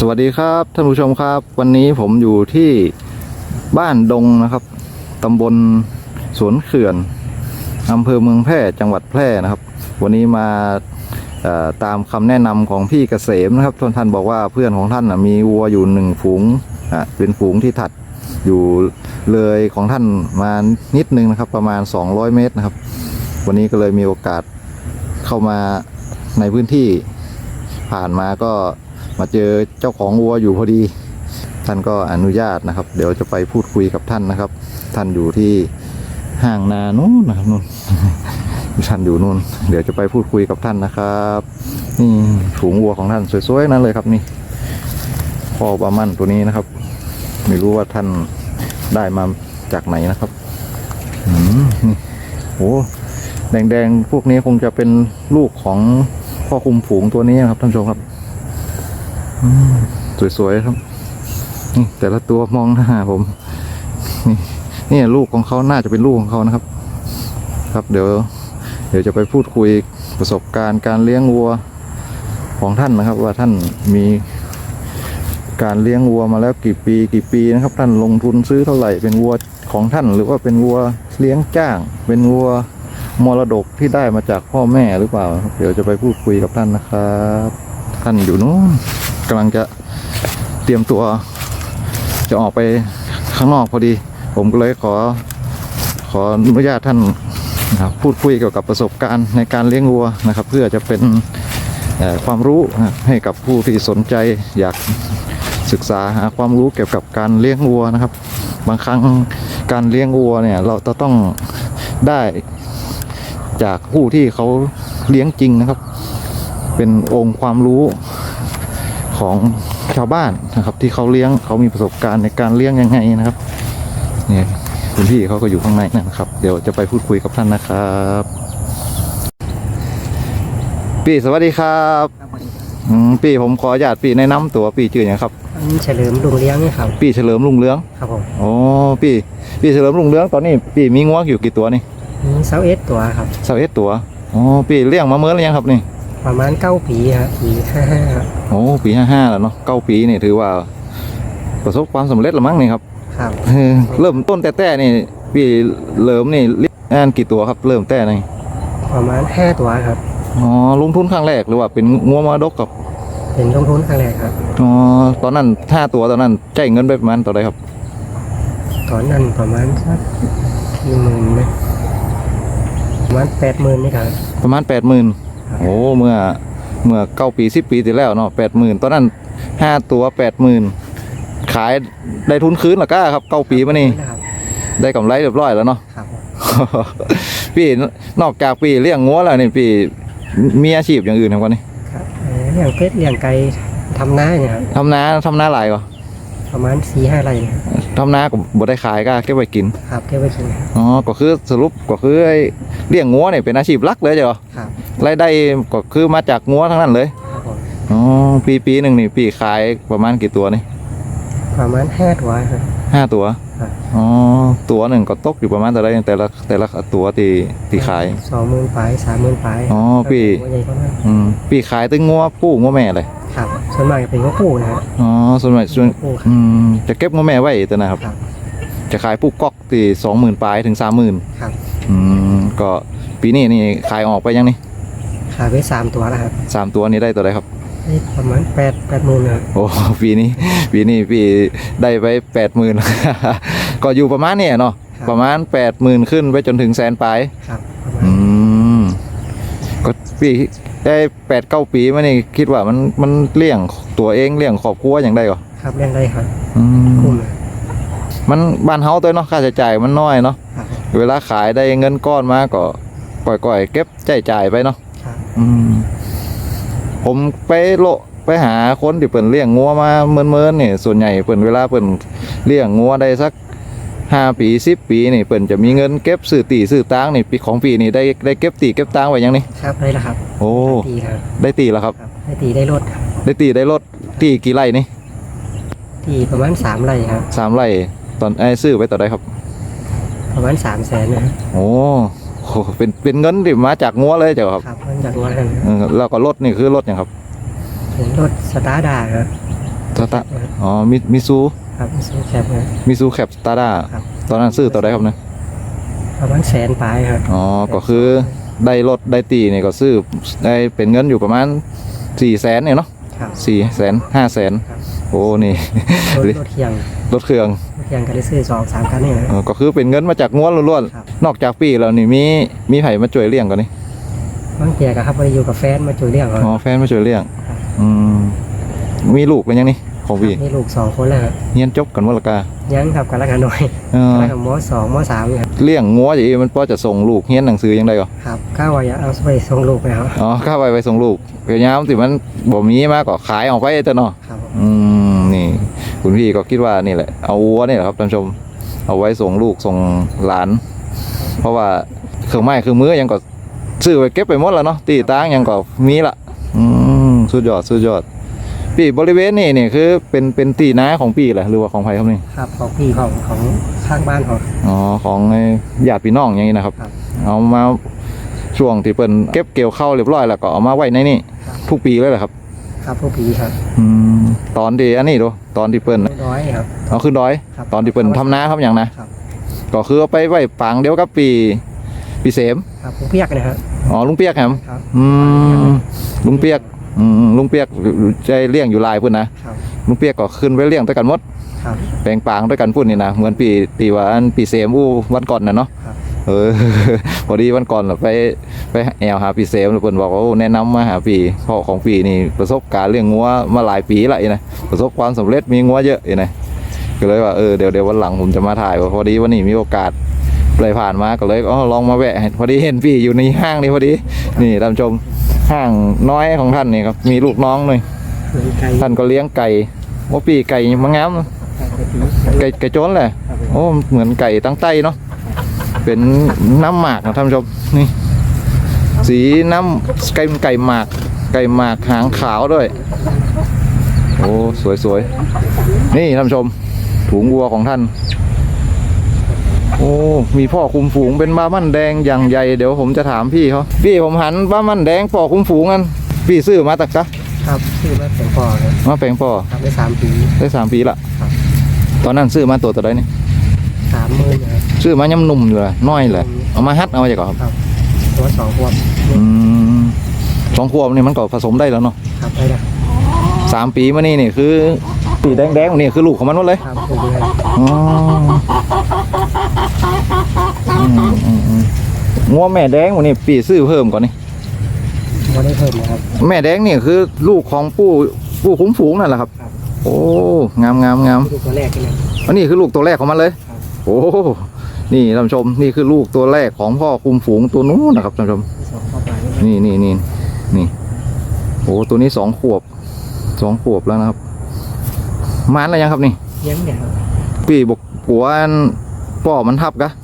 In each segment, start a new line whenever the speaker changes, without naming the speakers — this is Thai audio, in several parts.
สวัสดีครับท่านผู้ชมครับ วันนี้ผมอยู่ที่บ้านดงนะครับตำบลสวนเขื่อนอำเภอเมืองแพร่จังหวัดแพร่นะครับ วันนี้มาตามคำแนะนำของพี่เกษมนะครับท่านท่านบอกว่าเพื่อนของท่านมีวัวอยู่หนึ่งฝูงเป็นฝูงที่ถัดอยู่เลยของท่านมานิดนึงนะครับ ประมาณ 200 เมตรนะครับ วันนี้ก็เลยมีโอกาสเข้ามาในพื้นที่ผ่านมาก็ มาเจอเจ้าของวัวอยู่พอดี ท่านก็อนุญาตนะครับ เดี๋ยวจะไปพูดคุยกับท่านนะครับ ท่านอยู่ที่ห้างนานู้นนะครับนู่นท่านอยู่นู่น เดี๋ยวจะไปพูดคุยกับท่านนะครับนี่ฝูงวัวของท่านสวยๆนั่นเลยครับนี่พ่อบามั่นตัวนี้นะครับ ไม่รู้ว่าท่านได้มาจากไหนนะครับอืมนี่โอ้แดงๆพวกนี้คงจะเป็นลูกของพ่อคุมฝูงตัวนี้นะครับท่านผู้ชมครับ สวยๆครับนี่แต่ละตัวมองหน้าผมนี่นี่ลูกของเขาน่าจะเป็นลูกของเขานะครับ ครับเดี๋ยว เดี๋ยวจะไปพูดคุยประสบการณ์การเลี้ยงวัวของท่านนะครับ ว่าท่านมีการเลี้ยงวัวมาแล้วกี่ปี กี่ปีนะครับ ท่านลงทุนซื้อเท่าไหร่เป็นวัวของท่าน หรือว่าเป็นวัวเลี้ยงจ้าง เป็นวัวมรดกที่ได้มาจากพ่อแม่หรือเปล่า เดี๋ยวจะไปพูดคุยกับท่านนะครับ ท่านอยู่นู้น กำลังจะเตรียมตัว จะออกไปข้างนอกพอดี ผมก็เลยขอขออนุญาตท่านนะครับพูดคุยเกี่ยวกับประสบการณ์ในการเลี้ยงวัวนะครับ เพื่อจะเป็นความรู้ให้กับผู้ที่สนใจอยากศึกษาหาความรู้เกี่ยวกับการเลี้ยงวัวนะครับ บางครั้งการเลี้ยงวัวเนี่ยเราจะต้องได้จากผู้ที่เขาเลี้ยงจริงนะครับ เป็นองค์ความรู้ ของชาวบ้านนะครับที่เขาเลี้ยงเขามีประสบการณ์ในการเลี้ยงยังไงนะครับเนี่ยคุณพี่เขาก็อยู่ข้างในนะครับ เดี๋ยวจะไปพูดคุยกับท่านนะครับพี่สวัสดีครับ
ครับผม
อืมพี่ผมขออนุญาตพี่แนะนำตัวพี่ชื่ออย่างครับ
อันเฉลิมลุงเลี้ยงนี่ครับ
พี่เฉลิมรุ่งเรือง
ครับผม
โอ้พี่พี่เฉลิมรุ่งเรืองตอนนี้พี่มีงัวอยู่กี่ตัวนี่
มีเซาเอสตัวครับ
สาวเอ็ดตัวอ๋อพี่เลี้ยงมาเมื่อหรือยังครับนี่
ประมาณเก้าปีครับปีห้าห้าครับ
โอ้ปีห้าห้าแล้วเนาะเก้าปีนี่ถือว่า ประสบความสำเร็จแล้วมั้งนี่ครับ
ครับ
เออเริ่มต้นแต่แต่นี่พี่เริ่มนี่เลี้ยงงานกี่ตัวครับ เริ่มแต่นี่
ประมาณห้าตัวครับ
อ๋อลงทุนครั้งแรกหรือว่าเป็นงัวมรดกกับ
เป็นลงทุนครั้งแรกครับ
อ๋อตอนนั้นห้าตัวตอนนั้นใจายเงินไปประมาณต่อใดครับ
ตอนนั้นประมาณสักกี่หมื่นไหมประมาณแปดหมื่นนี่ครับ
ประมาณแปดหมื่น โอ้เมื่อเมื่อเก้าปีสิบปีที่แล้วเนาะแปดหมื่นตอนนั้นห้าตัวแปดหมื่นขายได้ทุนคืนหรอก้าครับเก้าปีมานี่
นะครับ
ได้กำไรเรียบร้อยแล้วเนาะ
ครับ
พี่นอกจากพี่เลี้ยงงัวแล้วนี่พี่มีอาชีพอย่างอื่นทำกันนี่
ครับเอ่อเลี้ยงเป็ดเลี้ยงไก่ทำนาเนี่ยครับ
ทำนาทำนาหลายก่อ
ประมาณสี่ห้าไร่นะครับ
ทำนาก็บ่ได้ขายก็เก็บไว้กิน
ครับเก็บไว้กินครับ
อ๋อ ก็คือสรุปก็คือไอ้เลี้ยงงัวเนี่ยเป็นอาชีพหลักเลยจ้ะ
ครับ
รายได้ก็คือมาจากงัวทั้งนั้นเลย
ครับผม
อ๋อ ปีปีหนึ่งนี่ปีขายประมาณกี่ตัวนี่
ประมาณห้าตัวครับ
ห้าตัว
ครับ
อ๋อ ตัวหนึ่งก็ตกอยู่ประมาณแต่ละแต่ละแต่ละตัวที่ที่ขาย
สองหมื่นปลายสามหมื่นปลาย
อ๋อพี่
ตัวใหญ่ก็มาก
อืมปีขายตึงงัวผู้งัวแม่เลย
ครับ ส่วนมากจะเป็นงบปูนะครับ
อ๋อส่วนใหญ่ส่วน
ปูครับ
อืมจะเก็บงัวแม่ไว้ตัวนะครับ
ครับ
จะขายผู้ก๊อกที่สองหมื่นปลายถึงสามหมื่น
ครับ
อืมก็ปีนี้นี่ขายออกไปยังนี่
ขายไปสามตัวแล้วครับ
สามตัวนี้ได้ตัวใดครับ
ได้ประมาณแปดแปดหมื่นนะครับ
โอ้ ปีนี้ ปีนี้พี่ได้ไปแปดหมื่น ก็อยู่ประมาณเนี้เนาะ ประมาณแปดหมื่นขึ้นไปจนถึงแสนปลาย
ครับประมาณ
อืม ก็พี่ได้แปดเก้าปีมานี่คิดว่ามันมันเลี้ยงตัวเองเลี้ยงครอบครัวอย่างได้ก็
ครับเลี้ยงได้ครับ
อื
คุ้
ม
มนะ
มันบ้านเฮาตัวเนาะค่าใช้จ่ายมันน้อยเนาะ
ครับ
เวลาขายได้เงินก้อนมาก็ก่อยๆเก็บใจายจ่ายไปเนาะ
ครับ
อืมผมไปโละไปหาคนที่เปิ่นเลี้ยงงัวมาเมินเมินๆนี่ส่วนใหญ่เปิ่นเวลาเปิ่นเลี้ยงงัวได้สัก ห้าปีสิบปีนี่เปิ่นจะมีเงินเก็บซื้อตีซื้อตังนี่ปีของปีนี่ได้ได้เก็บตีเก็บตังไว้ยังนี่
ครับได้แล้วครับ
โอ้
ตีครับ
ได้ตีแล้วครับ
ครับ ได้ตีได้รถครับ
ได้ตีได้รถตีกี่ไร่นี่
ตีประมาณสามไร่ครับ
สามไร่ตอนไอ้ซื้อไปต่อได้ครับ
ประมาณสามแสนนะครับ
โอ้โหเป็นเป็นเงินที่มาจากงัวเลยเจ้าครับ
ครับเงินจากวันนั้น
เออแล้วก็รถนี่คือรถอย่างครับ
เป็นรถสตาร์ดาครับ
อตาอ๋อมิมิซู
ครับซื้อแคปเลย
มิซูแคปตาด้า
ครับ
ตอนนั้นซื้อตัวใดครับเนี่ย
ประมาณแสนปลายครับ
อ๋อก็คือได้รถได้ตีเนี่ยก็ซื้อได้เป็นเงินอยู่ประมาณสี่แสนเนี่ยเนาะ
ครับ
สี่แสนห้าแสน
ครับ
โอ้นี่
รถรถเทียง
รถเครื่อง
รถเทียงก็ได้ซื้อสองสามคันนี่นะ
เออก็คือเป็นเงินมาจากง้วนล้วน
ครับ
ๆนอกจากปีแล้วนี่มีมีไผ่มาช่วยเลี้ยงก่อนนี่
บางเตียก็ครับไปอยู่กับแฟนมาช่วยเลี้ยงเขา
อ๋อแฟนมาช่วยเลี้ยง
ครับ
อืมมีลูกเป็นยังนี่ ของพี่
มีลูกสองคนแล้วครับ
เรียนจบกันวะละกา
ยังครับกันละกันหน่อย
เออ
กันละกันมสองมสามครับ
เลี้ยงงัวอย่างนี้มันพอจะส่งลูกเรียนหนังสือยังไงก่อ
ครับก้าวว่าอยากเอาไปส่งลูกไปครับ
อ๋อข้าไปไปส่งลูกพยายามสิมันบ่มีมากก็ขายออกไปแต่เนาะ
ครับ
อืมนี่ คุณพี่ก็คิดว่านี่แหละ เอาวัวนี่แหละครับท่านผู้ชม เอาไว้ส่งลูกส่งหลาน เพราะว่าเครื่องไม้เครื่องมือยังก็ซื้อไปเก็บไปหมดแล้วเนาะตีตั้งยังก็มีละอืมสุดยอดสุดยอด ปีบริเวณนี่นี่คือเป็นเป็นตีนาของปีแหละหรือว่าของใครครับนี่
ครับของพี่ของของข้างบ้านเขา
อ๋อของไอ้ญาติพี่น้องอย่างนี้นะครับ
ครับ
เอามาช่วงที่เปิ่นเก็บเกี่ยวเข้าวเรียบร้อยแล้วก็เอามาไว้ในนี่
ครับ
ทุกปีเลยเหรอครับ
ครับผู้ผีครับ
อืมตอนที่อันนี้ดูตอนที่เปิ่น
ร้อยครับ
เอาขึ้นดอย
ครับ
ตอนที่เปิ่นทำนาครับอย่างนะครับ ก็คือเอาไปไว้ปางเดียวกับปี ปีเสม
ครับผู้เพียกนะครับ
อ๋อลุงเปียกแฮม
ครับ
อืมลุงเปียก อืมลุงเปียกใจเลี้ยงอยู่ลายพุ่นนะครับลุงเปียกก็ขึ้นไปเลี้ยงด้วยกันหมด
ครับ
แปลงปางด้วยกันพุ่นนี่นะเหมือนปีปีว่าอันปีเสมอู้วันก่อนนะเนาะ
ครับ
เออ พอดีวันก่อนเราไปไปแอลหาปีเสมแล้วเพิ่นบอกว่าโอ้แนะนำมาหาปีพ่อของปีนี่ประสบการณ์เลี้ยงงัวมาหลายปีละอีนะประสบความสำเร็จมีงัวเยอะอีนะก็เลยว่าเออเดี๋ยวเดี๋ยววันหลังผมจะมาถ่ายว่าพอดีวันนี้มีโอกาสเลยผ่านมาก็เลยอ๋อลองมาแวะพอดีเห็นพี่อยู่ในห้างนี่พอดี นี่ท่านผู้ชม ห้างน้อยของท่านนี่ครับ มีลูกน้องหน่อย
เหมือนไก่
ท่านก็เลี้ยงไก่ว่าปีไก่มางามเนอะ
ไก่ผี
ไก่ไก่โจนแหละ
ครับ
โอ้เหมือนไก่ตั้งไต้เนาะเป็นน้ำหมากนะท่านผู้ชมนี่ สีน้ำไก่ไก่หมาก ไก่หมากหางขาวด้วย โอ้สวยสวยนี่ท่านผู้ชมถุงวัวของท่าน โอ้มีพ่อคุมฝูงเป็นบ้ามันแดงอย่างใหญ่เดี๋ยวผมจะถามพี่เขาพี่ผมหันบ้ามันแดงพ่อคุมฝูงกันพี่ซื้อมาตักกะ
ครับชื่อว่าเป็นพ่อครับ
มาแปลงพ่อ
ครับได้สามปี
ได้สามปีละ
ครับ
ตอนนั้นซื้อมาตัวตัวใดนี่
สามหมื่นนะครับ
ซื้อมาย่ำหนุ่มอยู่เลยน้อยเลยเอามาฮัดเอามาจากก่อนครับ
ครับตัวสองขวบ
อืมสองขวบนี่มันก็ผสมได้แล้วเนาะ
ครับได้แล้ว
สามปีมานี่นี่คือสีแดงๆนี่คือลูกของมันหมดเลย
ครับเป็นเดือน
อ๋ออืมอืมอืม งัวแม่แดงวันนี้ปีซื้อเพิ่มก่อนนี่
ไม่ได้เพิ่มนะครับ
แม่แดงนี่คือลูกของผู้ผู้คุ้มฝูงนั่นแหละครับ
ครับ
โอ้งามงามงาม
ดูตัวแรกกันเลย
อันนี้คือลูกตัวแรกของมันเลย
ครับ
โอ้นี่ท่านผู้ชมนี่คือลูกตัวแรกของพ่อคุมฝูงตัวนู้นนะครับท่านผู้ชม
สองเข้าไป
นี่นี่นี่นี่โอ้ตัวนี้สองขวบสองขวบแล้วนะครับมานอะไรยังครับนี่
เยังเนี่ยครับ
พี่บอกปัวอันป่อมันทับกะ
ขอ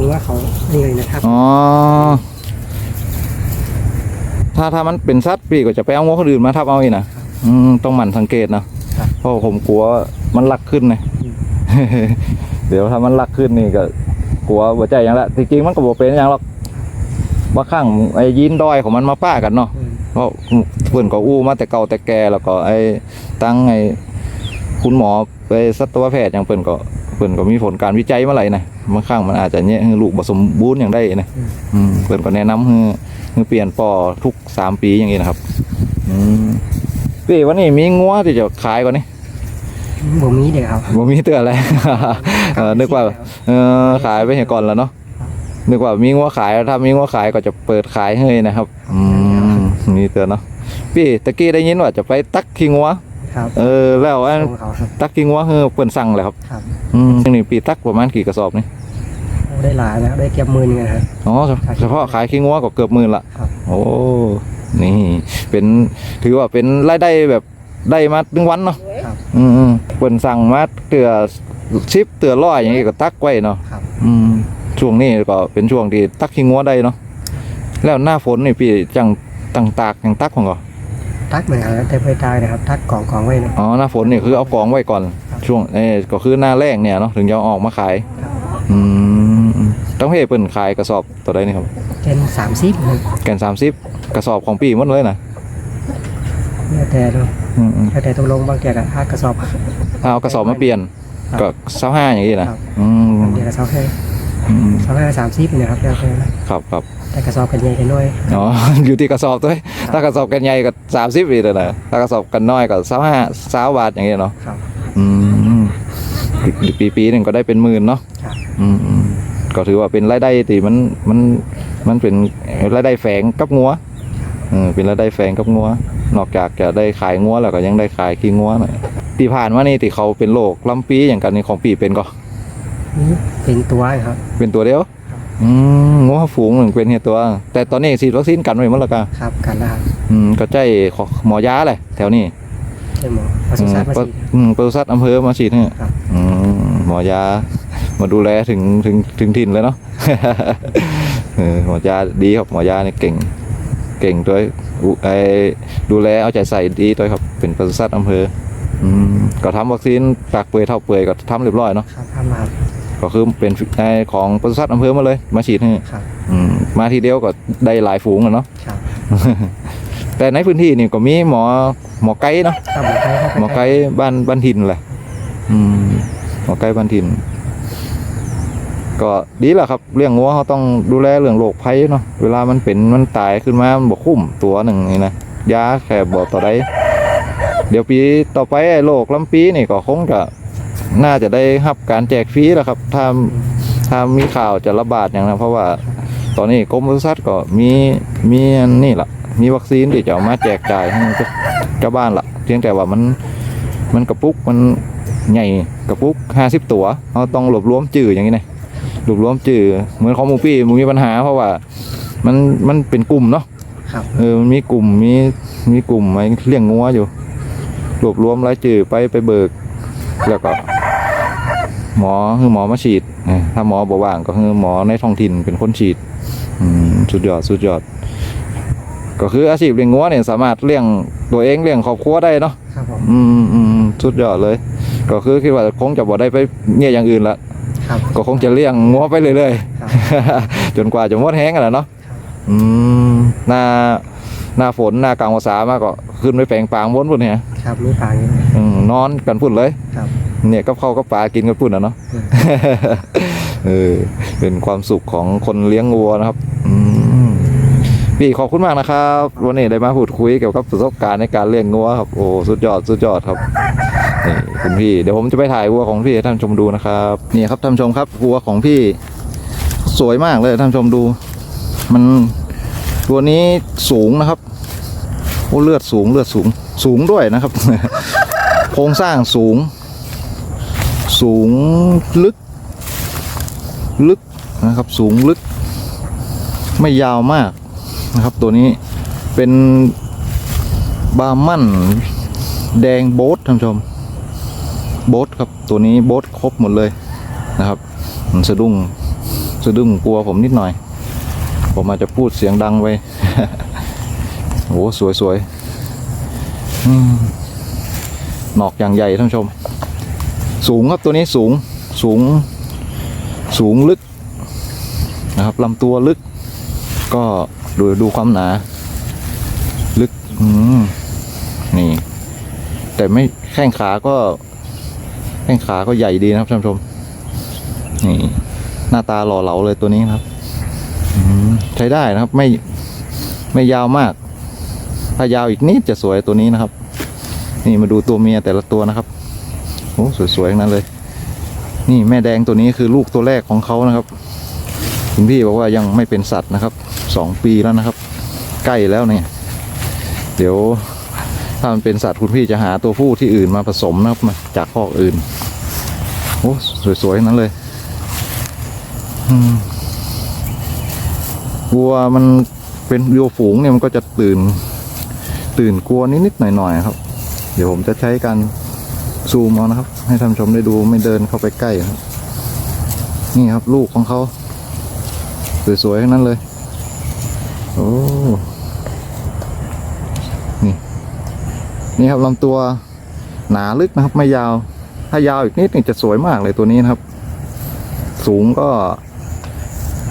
ต้องไว้ยาวเอาว่าเขานี่เลยนะครับ
อ๋อถ้าถ้ามันเป็นสัตว์พี่ก็จะไปเอางัวคนอื่นมาทับเอาอีกนะอืมต้องหมั่นสังเกตนะครับเพราะผมกลัวมันลักขึ้นนะเดี๋ยวถ้ามันลักขึ้นนี่ก็กลัวหัวใจอย่างละจริงๆมันก็บอกเป็นอย่างหรอกว่าข้างไอ้ยีนดอยของมันมาป้ากันเนาะ
อืม
เพราะเพื่อนก็อู้มาแต่เก่าแต่แก่แล้วก็ไอ้ตั้งไอ้คุณหมอไปสัตวแพทย์อย่างเพื่อนก็เพื่อนก็มีผลการวิจัยมาไหลายนะ บางครั้งมันอาจจะเนี่ยให้ลูกผสมบูรณ์อย่างได้นะอืมเพื่อนก็แนะนำให้ให้เปลี่ยนปอทุกสามปีอย่างนี้นะครับอืมพี่วันนี้มีงัวที่จะขายก่อนนี่
บ่มีเด็กครับ
บ่มีเตือนอะไรเออนึกว่าเออขายไปเห็นก่อนแล้วเนาะนึกว่ามีงัวขายถ้ามีงัวขายก็จะเปิดขายให้นะครับอืมมีเตือนเนาะพี่ตะกี้ได้ยินว่าจะไปตักขี้งัว
ครับ
เออแล้วอัน
ของเขาครับ
ตักขี้งัวเฮอเปิ่นสั่งเลยครับ
ครับ
อืมนี่ปีตักประมาณกี่กระสอบนี่
ได้หลายแล้วได้เก็บหมื่นเงินครับ
อ๋อเฉพาะขายขี้งัวก็เกือบหมื่นละ
ครับ
โอ้นี่เป็นถือว่าเป็นรายได้แบบได้มาตึงวันเนาะ
ครับ
อืมอืมเปิ่นสั่งมาเตือชิปเตือร้อยอย่างนี้ก็ตักไว้เนาะ
ครับ
อืมช่วงนี้ก็เป็นช่วงที่ตักขี้งัวได้เนาะแล้วหน้าฝนนี่พี่จังตังตากอย่างตักของก็
ทักเหมือนกันแต่ไปตายนะครับทักกล่องกล่องไว้นะ
อ๋อหน้าฝนนี่คือเอากองไว้ก่อน
ครับ
ช่วงเออก็คือหน้าแรกเนี่ยเนาะถึงจะเอาออกมาขาย
ครับ
อืม ต้องให้เปิ่นขายกระสอบตัวใดนี่ครับ
เป็นสามสิบ
แกนสามสิบกระสอบของปีหมดเลยนะ
แล้วแต่เนาะ
อืมอืม
แล้วแต่ตกลงบางแกก็ห้ากระสอบ
เอากระสอบมาเปลี่ยน
ครับ
ก็เสาห้าอย่างนี้นะครับ อืม
บางแกก็สอบให้
อืม
สอบให้สามสิบนะครับแล้วแต่
ครับครับ
แต่กระสอบกันใหญ่กันน้อย
อ๋อ อยู่ที่กระสอบด้วยถ้ากระสอบกันใหญ่ก็สามสิบปีเลยนะถ้ากระสอบกันน้อยก็เสาห้าสาบาทอย่างเงี้ยเนาะ
ครับ
อืมปีปีปีหนึ่งก็ได้เป็นหมื่นเนาะ
ครับ
อืมอืม ก็ถือว่าเป็นรายได้ที่มันมันมันเป็นรายได้แฝงกับงัวเออเป็นรายได้แฝงกับงัวนอกจากจะได้ขายงัวแล้วก็ยังได้ขายขี้งัวหน่อยที่ผ่านมานี่ที่เขาเป็นโรคลำปีอย่างกันนี่ของปีเป็นก็
นี่เป็นตัวครับ
เป็นตัวเดียวอืมงัวฝูงหนึ่งเป็นเฮียตัว แต่ตอนนี้ฉีดวัคซีนกันไว้หมดแล้วกัน
ครับกันแล้วครับ
อืมก็ใจขอหมอยาเลยแถวนี้
ใช่หมอปศุสัตว์มา
ป
ฉีด
อืมปศุสัตว์อำเภอมาฉีดให้
ครับ
อืมหมอยา มาดูแลถึงถึงถึงถิ่นเลยเนาะเออหมอยาดีครับหมอยาเนี่ยเก่ง เก่งด้วยอุไอดูแลเอาใจใส่ดีด้วยครับเป็นปศุสัตว์อำเภออืมก็ทำวัคซีนปากเปื่อยเท่าเปื่อยก็ทำเรียบร้อยเนาะ
ครับทำมาครับ
ก็คือเป็นไอของปศุสัตว์อำเภอมาเลย มาฉีดให้
ครับ
อืมมาทีเดียวก็ได้หลายฝูงอะเนาะ
ครับ
แต่ในพื้นที่นี่ก็มีหมอหมอไก่เนาะ
ครับหมอไก่ครับ
หมอไก่บ้านบ้านถิ่นแหละอืมหมอไก่บ้านถิ่น ก็ดีแหละครับเรื่องงัวเขาต้องดูแลเรื่องโรคภัยเนาะเวลามันเป็นมันตายขึ้นมามันบกคุ้มตัวหนึ่งนี่นะยาแค่บอกต่อได้เดี๋ยวปีต่อไปไอ้โรคลำปีนี่ก็คงจะน่าจะได้รับการแจกฟรีแล้วครับ ถ้าถ้ามีข่าวจะระบาดอย่างนั้นเพราะว่าตอนนี้กรมปศุสัตว์ก็มีมีอันนี่แหละมีวัคซีนที่จะมาแจกจ่ายให้เจ้าบ้านละเพียงแต่ว่ามันมันกระปุกมันใหญ่กระปุกห้าสิบตัวเราต้องรวบรวมจื่ออย่างนี้นะ รวบรวมจื่อเหมือนของหมูปี้มันมีปัญหาเพราะว่า มันมันเป็นกลุ่มเนาะ
ครับ
เออมันมีกลุ่มมีมีกลุ่มไว้เลี้ยงงัวอยู่รวบรวมรายจื่อไปไปเบิก แล้วก็ หมอคือหมอมาฉีดเออถ้าหมอบอกว่างก็คือหมอในท้องถิ่นเป็นคนฉีดอืมสุดยอดสุดยอด ก็คืออาชีพเลี้ยงงัวเนี่ยสามารถเลี้ยงตัวเองเลี้ยงครอบครัวได้เนาะ
ครับผม
อืมอืมสุดยอดเลย ก็คือคิดว่าคงจะบ่ได้ไปเนี่ยอย่างอื่นละ
ครับ
ก็คงจะเลี้ยงงัวไปเรื่อย
ครับ
ๆจนกว่าจะหมดแห้งกันแหละเนาะอืมหน้าหน้าฝนหน้ากลางภาษามาก็ขึ้นไปแปลงปางวนพุ่นเนี่ย
ครับมีปางอยู่
อืมนอนกันพุ่นเลย
ครับ
เนี่ยกับข้าวกับปลากินกันพุ่นอะเนาะ
อืม
เออเป็นความสุขของคนเลี้ยงวัวนะครับอืมพี่ขอบคุณมากนะครับ วันนี้ได้มาพูดคุยเกี่ยวกับประสบการณ์ในการเลี้ยงงัวครับโอ้สุดยอดสุดยอดครับ นี่คุณพี่เดี๋ยวผมจะไปถ่ายวัวของพี่ให้ท่านชมดูนะครับนี่ครับท่านชมครับวัวของพี่ สวยมากเลยท่านชมดู มันตัวนี้สูงนะครับโอ้เลือดสูงเลือดสูงสูงด้วยนะครับ โครงสร้างสูง สูงลึก ลึกนะครับ สูงลึก ไม่ยาวมากนะครับ ตัวนี้เป็นบาร์มั่นแดงโบ๊ทท่านผู้ชม โบ๊ทครับตัวนี้โบ๊ทครบหมดเลยนะครับ มันสะดุ้งสะดุ้งกลัวผมนิดหน่อย ผมอาจจะพูดเสียงดังไปโอ้สวยสวยๆอืมหนอกอย่างใหญ่ท่านผู้ชม สูงครับตัวนี้สูงสูงสูงลึกนะครับลำตัวลึก ก็ดูดูความหนา ลึกนี่ แต่ไม่แข้งขาก็ ข้งขาก็ใหญ่ดีนะครับท่านผู้ชมนี่หน้าตาหล่อเหลาเลยตัวนี้ครับใช้ได้นะครับ ไม่ไม่ยาวมาก ถ้ายาวอีกนิดจะสวยตัวนี้นะครับ นี่มาดูตัวเมียแต่ละตัวนะครับโอ้สวยๆทั้งนั้นเลย นี่แม่แดงตัวนี้คือลูกตัวแรกของเขานะครับคุณพี่บอกว่ายังไม่เป็นสัตว์นะครับสองปีแล้วนะครับ ใกล้แล้วเนี่ย เดี๋ยว ถ้ามันเป็นสัตว์คุณพี่จะหาตัวผู้ที่อื่นมาผสมนะครับมาจากคอกอื่นโอ้สวยๆนั้นเลยวัวมันเป็นวัวฝูงเนี่ยมันก็จะตื่น ตื่นกลัวนิดๆหน่อยๆครับ เดี๋ยวผมจะใช้การซูมเอานะครับ ให้ท่านชมได้ดูไม่เดินเข้าไปใกล้ครับ นี่ครับ ลูกของเขาสวยๆทั้งนั้นเลย โอ้นี่ นี่ครับลำตัวหนาลึกนะครับ ไม่ยาว ถ้ายาวอีกนิดนี่จะสวยมากเลยตัวนี้นะครับ สูงก็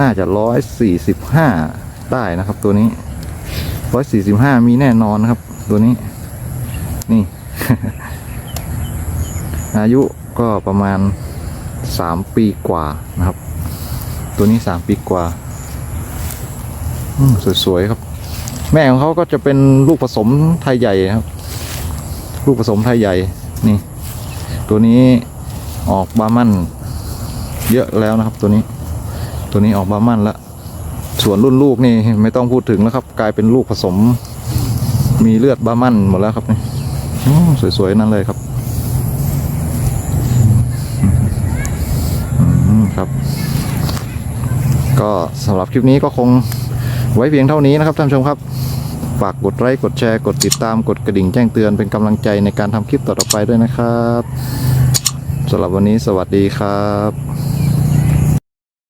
น่าจะร้อยสี่สิบห้าได้นะครับ ตัวนี้ร้อยสี่สิบห้ามีแน่นอนนะครับ ตัวนี้ นี่ อายุก็ประมาณสามปีกว่านะครับ ตัวนี้สามปีกว่าสวยๆครับ แม่ของเขาก็จะเป็นลูกผสมไทยใหญ่ครับ ลูกผสมไทยใหญ่นี่ ตัวนี้ออกบามันเยอะแล้วนะครับ ตัวนี้ ตัวนี้ออกบามันแล้วส่วนรุ่นลูกนี่ไม่ต้องพูดถึงแล้วครับ กลายเป็นลูกผสม มีเลือดบามันหมดแล้วครับนี่สวยๆนั่นเลยครับอืมครับ ก็สำหรับคลิปนี้ก็คงไว้เพียงเท่านี้นะครับท่านผู้ชมครับากกดไลค์กดแชร์กดติดตามกดกระดิ่งแจ้งเตือนเป็นกำลังใจในการทำคลิปต่อไปด้วยนะครับสำหรับวันนี้สวัสดีครับ